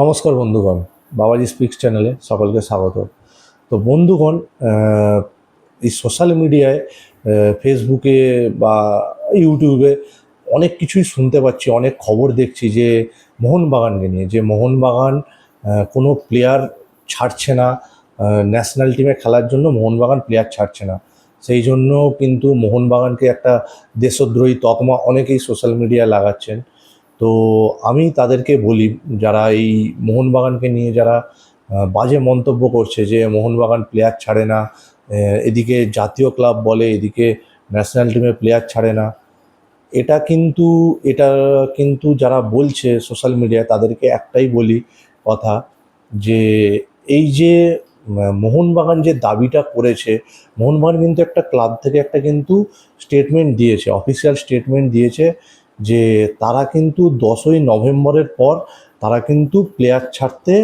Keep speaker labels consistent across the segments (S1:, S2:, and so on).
S1: নমস্কার বন্ধুগণ, বাবাজি স্পিক্স চ্যানেলে সকলকে স্বাগত। তো বন্ধুগণ এই সোশ্যাল মিডিয়ায় ফেসবুকে বা ইউটিউবে অনেক কিছুই শুনতে পাচ্ছি, অনেক খবর দেখছি যে মোহনবাগানকে নিয়ে, যে মোহনবাগান কোনো প্লেয়ার ছাড়ছে না ন্যাশনাল টিমে খেলার জন্য মোহনবাগান প্লেয়ার ছাড়ছে না। সেই জন্য কিন্তু মোহনবাগানকে একটা দেশদ্রোহী তকমা অনেকেই সোশ্যাল মিডিয়ায় লাগাচ্ছেন। তো আমি তাদেরকে বলি, যারা এই মোহনবাগানকে নিয়ে যারা বাজে মন্তব্য করছে যে মোহনবাগান প্লেয়ার ছাড়ে না এদিকে জাতীয় ক্লাব বলে, এদিকে ন্যাশনাল টিমে প্লেয়ার ছাড়ে না, এটা কিন্তু এটা কিন্তু যারা বলছে সোশ্যাল মিডিয়ায় তাদেরকে একটাই বলি কথা যে এই যে মোহনবাগান যে দাবিটা করেছে, মোহনবাগান কিন্তু একটা ক্লাব থেকে একটা কিন্তু স্টেটমেন্ট দিয়েছে অফিসিয়াল স্টেটমেন্ট দিয়েছে যে তারা কিন্তু দশই নভেম্বরের পর তারা কিন্তু প্লেয়ার ছাড়তে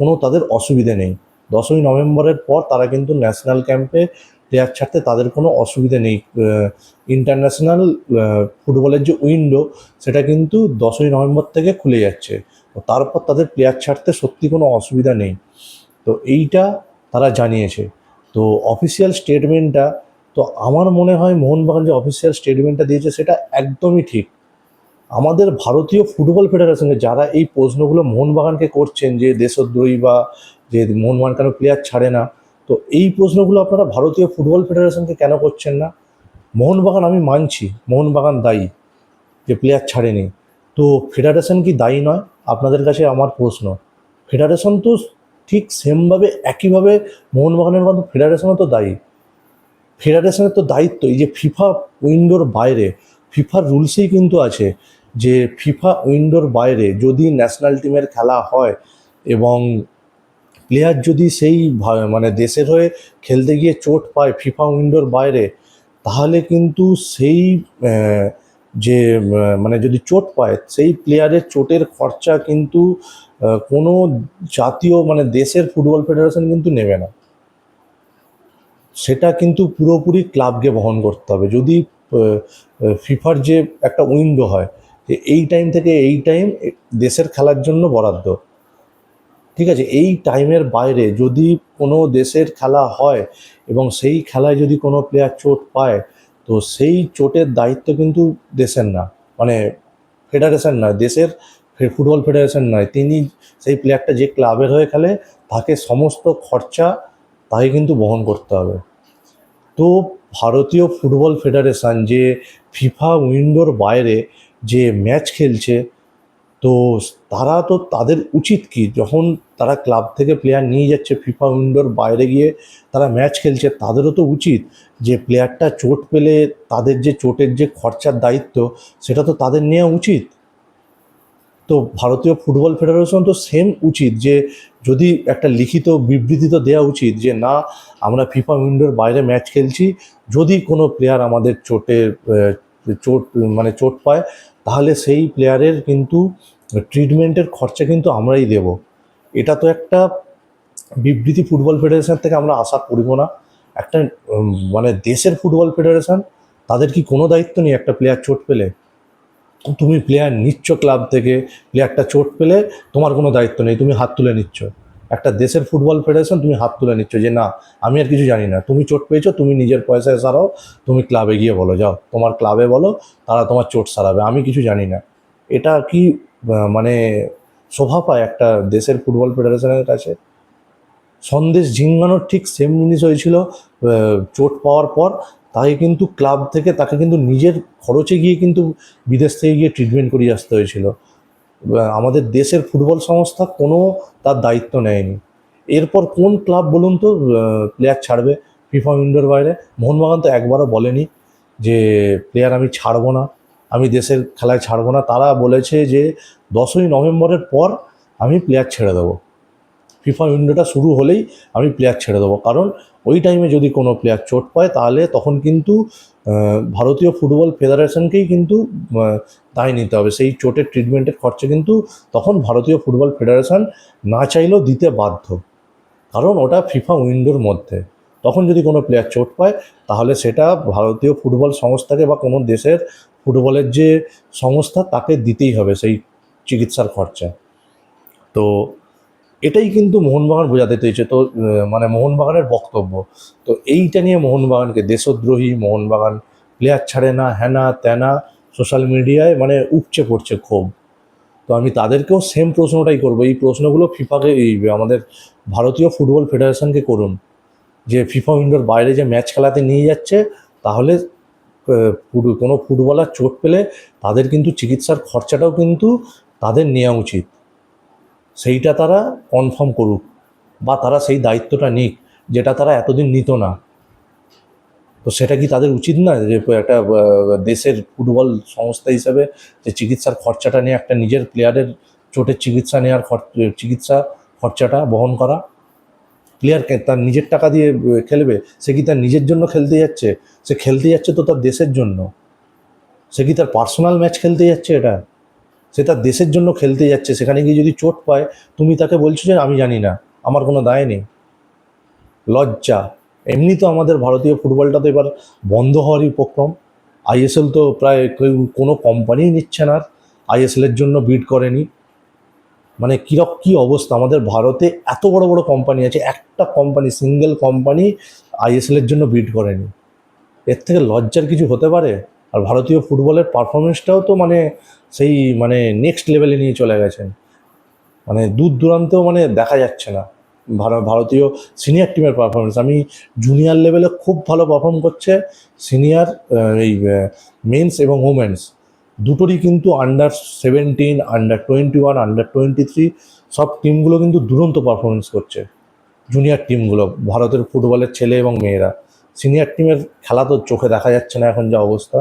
S1: কোনো তাদের অসুবিধে নেই। দশই নভেম্বরের পর তারা কিন্তু ন্যাশনাল ক্যাম্পে প্লেয়ার ছাড়তে তাদের কোনো অসুবিধে নেই। ইন্টারন্যাশনাল ফুটবলের যে উইন্ডো সেটা কিন্তু দশই নভেম্বর থেকে খুলে যাচ্ছে। তো তারপর তাদের প্লেয়ার ছাড়তে সত্যি কোনো অসুবিধা নেই। তো এইটা তারা জানিয়েছে। তো অফিসিয়াল স্টেটমেন্টটা, তো আমার মনে হয় মোহনবাগান যে অফিসিয়াল স্টেটমেন্টটা দিয়েছে সেটা একদমই ঠিক। আমাদের ভারতীয় ফুটবল ফেডারেশনে যারা এই প্রশ্নগুলো মোহনবাগানকে করছেন যে দেশদ্রোহী বা যে মোহনবাগান কেন প্লেয়ার ছাড়ে না, তো এই প্রশ্নগুলো আপনারা ভারতীয় ফুটবল ফেডারেশনকে কেন করছেন না? মোহনবাগান আমি মানছি, মোহনবাগান দায়ী যে প্লেয়ার ছাড়েনি। তো ফেডারেশন কি দায়ী নয়? আপনাদের কাছে আমার প্রশ্ন। ফেডারেশন তো ঠিক সেমভাবে একইভাবে মোহনবাগানের মতো ফেডারেশনও তো দায়ী। ফেডারেশনের তো দায়িত্ব, এই যে ফিফা উইন্ডোর বাইরে ফিফার রুলসেই কিন্তু আছে। যে ফিফা উইন্ডোর বাইরে যদি ন্যাশনাল টিমের খেলা হয় এবং প্লেয়ার যদি সেই মানে দেশের হয়ে খেলতে গিয়ে চোট পায় ফিফা উইন্ডোর বাইরে, তাহলে কিন্তু সেই যে মানে যদি চোট পায়, সেই প্লেয়ারের চোটের খরচা কিন্তু কোনো জাতীয় মানে দেশের ফুটবল ফেডারেশন কিন্তু নেবে না। সেটা কিন্তু পুরোপুরি ক্লাবকে বহন করতে হবে। যদি ফিফার যে একটা উইন্ডো হয় এই টাইম থেকে এই টাইম দেশের খেলার জন্য বরাদ্দ। ঠিক আছে? এই টাইমের বাইরে যদি কোনো দেশের খেলা হয় এবং সেই খেলায় যদি কোনো প্লেয়ার চোট পায়, তো সেই চোটের দায়িত্ব কিন্তু দেশের না। মানে ফেডারেশন নয়, দেশের ফুটবল ফেডারেশন নয়। তিনি সেই প্লেয়ারটা যে ক্লাবের হয়ে খেলে, তাকে সমস্ত খরচা তাকে কিন্তু বহন করতে হবে। তো ভারতীয় ফুটবল ফেডারেশন যে ফিফা উইন্ডোর বাইরে যে ম্যাচ খেলছে তো তারা তো তাদের উচিত কি? যখন তারা ক্লাব থেকে প্লেয়ার নিয়ে যাচ্ছে ফিফা উইন্ডোর বাইরে গিয়ে তারা ম্যাচ খেলছে তাদেরও তো উচিত যে প্লেয়ারটা চোট পেলে তাদের যে চোটের যে খরচার দায়িত্ব সেটা তো তাদের নেওয়া উচিত। তো ভারতীয় ফুটবল ফেডারেশন তো সেম উচিত যে যদি একটা লিখিত বিবৃতি তো দেওয়া উচিত যে না আমরা ফিফা উইন্ডোর বাইরে ম্যাচ খেলছি যদি কোনো প্লেয়ার আমাদের আহ, চোট মানে চোট পায় তাহলে সেই প্লেয়ারের কিন্তু ট্রিটমেন্টের খরচা কিন্তু আমরাই দেব। এটা তো একটা বিবৃতি ফুটবল ফেডারেশন থেকে আমরা আশা করব না। একটা মানে দেশের ফুটবল ফেডারেশন তাদের কি কোনো দায়িত্ব নেই একটা প্লেয়ার চোট পেলে? তুমি প্লেয়ার নিচ্ছ ক্লাব থেকে প্লেয়ারটা চোট পেলে তোমার কোনো দায়িত্ব নেই, তুমি হাত তুলে নিচ্ছ। একটা দেশের ফুটবল ফেডারেশন তুমি হাত তুলে নিচ্ছ যে না, আমি আর কিছু জানি না। তুমি চোট পেয়েছ, তুমি নিজের পয়সায় সারাও তুমি ক্লাবে গিয়ে বলো, যাও। তোমার ক্লাবে বলো, তারা তোমার চোট সারাবে, আমি কিছু জানি না। এটা কি মানে শোভা পায় একটা দেশের ফুটবল ফেডারেশনের কাছে? সন্দেশ ঝিঙ্গানোর ঠিক সেম জিনিস হয়েছিল চোট পাওয়ার পর, তাকে কিন্তু ক্লাব থেকে, তাকে কিন্তু নিজের খরচে গিয়ে কিন্তু বিদেশ থেকে গিয়ে ট্রিটমেন্ট করিয়ে আসতে হয়েছিল। আমাদের দেশের ফুটবল সংস্থা কোনো তার দায়িত্ব নেয়নি। এরপর কোন ক্লাব বলুন তো প্লেয়ার ছাড়বে ফিফা উইন্ডোর বাইরে? মোহনবাগান তো একবারও বলেনি যে প্লেয়ার আমি ছাড়বো না, আমি দেশের খেলায় ছাড়বো না। তারা বলেছে যে দশই নভেম্বরের পর আমি প্লেয়ার ছেড়ে দেবো। ফিফা উইন্ডোটা শুরু হলেই আমি প্লেয়ার ছেড়ে দেবো। কারণ ওই টাইমে যদি কোনো প্লেয়ার চোট পায়, তাহলে তখন কিন্তু ভারতীয় ফুটবল ফেডারেশনকেই কিন্তু দায় নিতে হবে। সেই চোটের ট্রিটমেন্টের খরচা কিন্তু তখন ভারতীয় ফুটবল ফেডারেশন না চাইলেও দিতে বাধ্য। কারণ ওটা ফিফা উইন্ডোর মধ্যে। তখন যদি কোনো প্লেয়ার চোট পায়, তাহলে সেটা ভারতীয় ফুটবল সংস্থাকে বা কোনো দেশের ফুটবলের যে সংস্থা, তাকে দিতেই হবে সেই চিকিৎসার খরচা। তো এটাই কিন্তু মোহনবাগান বোঝাতে চেয়েছে। তো মানে মোহনবাগানের বক্তব্য। তো এইটা নিয়ে মোহনবাগানকে দেশদ্রোহী মোহনবাগান প্লেয়ার ছাড়ে না হ্যানা ত্যানা সোশ্যাল মিডিয়ায় মানে উপচে পড়ছে ক্ষোভ। তো আমি তাদেরকেও সেম প্রশ্নটাই করব। এই প্রশ্নগুলো ফিফাকে, এই আমাদের ভারতীয় ফুটবল ফেডারেশনকে করুন। যে ফিফা উইন্ডোর বাইরে যে ম্যাচ খেলাতে নিয়ে যাচ্ছে, তাহলে কোনো ফুটবলার চোট পেলে তাদের কিন্তু চিকিৎসার খরচাটাও কিন্তু তাদের নেওয়া উচিত। সেইটা তারা কনফার্ম করুক বা তারা সেই দায়িত্বটা নিক, যেটা তারা এতদিন নিত না। তো সেটা কি তাদের উচিত না যে একটা দেশের ফুটবল সংস্থা হিসাবে যে চিকিৎসার খরচাটা নিয়ে একটা নিজের প্লেয়ারের চোটের চিকিৎসা নেওয়ার চিকিৎসা খরচাটা বহন করা? প্লেয়ারকে তার নিজের টাকা দিয়ে খেলবে, সে কি তার নিজের জন্য খেলতে যাচ্ছে? সে খেলতে যাচ্ছে তো তার দেশের জন্য। সে কি তার পার্সোনাল ম্যাচ খেলতে যাচ্ছে এটা? সে তার দেশের জন্য খেলতে যাচ্ছে, সেখানে গিয়ে যদি চোট পায়, তুমি তাকে বলছো যে আমি জানি না, আমার কোনো দায় নেই। লজ্জা। এমনি তো আমাদের ভারতীয় ফুটবলটা তো এবার বন্ধ হওয়ারই উপক্রম। আইএসএল তো প্রায় কেউ, কোনো কোম্পানিই নিচ্ছে না আইএসএলের জন্য বিড করেনি। মানে কিরক, কী অবস্থা? আমাদের ভারতে এত বড় বড় কোম্পানি আছে, একটা কোম্পানি সিঙ্গেল কোম্পানি আইএসএলের জন্য বিড করেনি। এর থেকে লজ্জার কিছু হতে পারে? আর ভারতীয় ফুটবলের পারফরমেন্সটাও তো মানে সেই মানে নেক্সট লেভেলে নিয়ে চলে গেছেন। মানে দূর দূরান্তেও মানে দেখা যাচ্ছে না। ভারতীয় সিনিয়র টিমের পারফরমেন্স আমি জুনিয়র লেভেলে খুব ভালো পারফর্ম করছে সিনিয়র এই মেন্স এবং ওমেন্স দুটোরই কিন্তু under seventeen under twenty one under twenty three সব টিমগুলো কিন্তু দুরন্ত পারফরমেন্স করছে। জুনিয়র টিমগুলো ভারতের ফুটবলের ছেলে এবং মেয়েরা। সিনিয়র টিমের খেলা তো চোখে দেখা যাচ্ছে না এখন যা অবস্থা।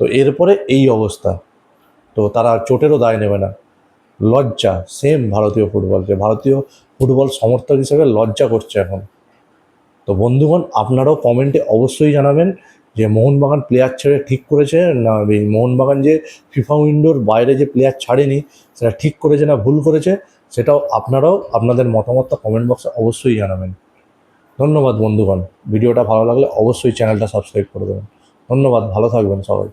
S1: তো এরপরে এই অবস্থা। তো তারা চোটেরও দায় নেবে না। লজ্জা সেম ভারতীয় ফুটবলকে ভারতীয় ফুটবল সমর্থক হিসেবে লজ্জা করছে এখন। তো বন্ধুগণ, আপনারাও কমেন্টে অবশ্যই জানাবেন যে মোহনবাগান প্লেয়ার ছেড়ে ঠিক করেছে না মোহনবাগান যে ফিফা উইন্ডোর বাইরে যে প্লেয়ার ছাড়েনি, সেটা ঠিক করেছে না ভুল করেছে, সেটাও আপনারাও আপনাদের মতামতটা কমেন্ট বক্সে অবশ্যই জানাবেন। ধন্যবাদ বন্ধুগণ। ভিডিওটা ভালো লাগলে অবশ্যই চ্যানেলটা সাবস্ক্রাইব করে দেবেন। ধন্যবাদ, ভালো থাকবেন সবাই।